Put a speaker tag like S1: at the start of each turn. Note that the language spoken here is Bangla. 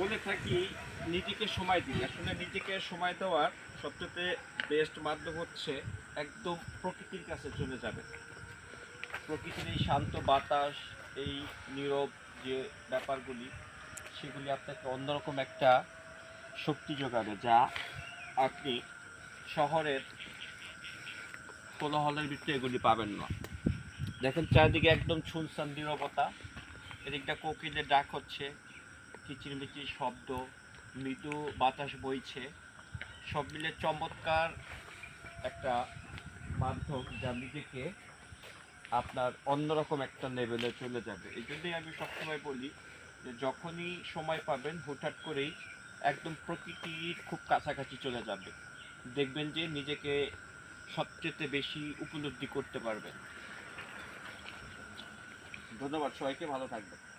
S1: বলে থাকি, নিজেকে সময় দিই। আসলে নিজেকে সময় দেওয়ার সবচেয়ে বেস্ট মাধ্যম হচ্ছে একদম প্রকৃতির কাছে চলে যাবে। প্রকৃতির এই শান্ত বাতাস, এই নীরব যে ব্যাপারগুলি, সেগুলি আপনাকে অন্যরকম একটা শক্তি যোগাবে যা আপনি শহরের কোলাহলের ভিতরে এগুলি পাবেন না। দেখেন চারিদিকে একদম শুনশান নীরবতা, এদিকটা কোকিলের ডাক হচ্ছে কিচিরমিচির শব্দ, মৃদু বাতাস বইছে। সব মিলে চমৎকার একটা মাধ্যম যা নিজেকে আপনার অন্যরকম একটা লেভেলে চলে যাবে। এই জন্যই আমি সবসময় বলি যে যখনই সময় পাবেন, হুটহাট করেই একদম প্রকৃতির খুব কাছাকাছি চলে যাবে। দেখবেন যে নিজেকে সবচেয়ে বেশি উপলব্ধি করতে পারবেন। ধন্যবাদ, সবাইকে ভালো থাকবেন।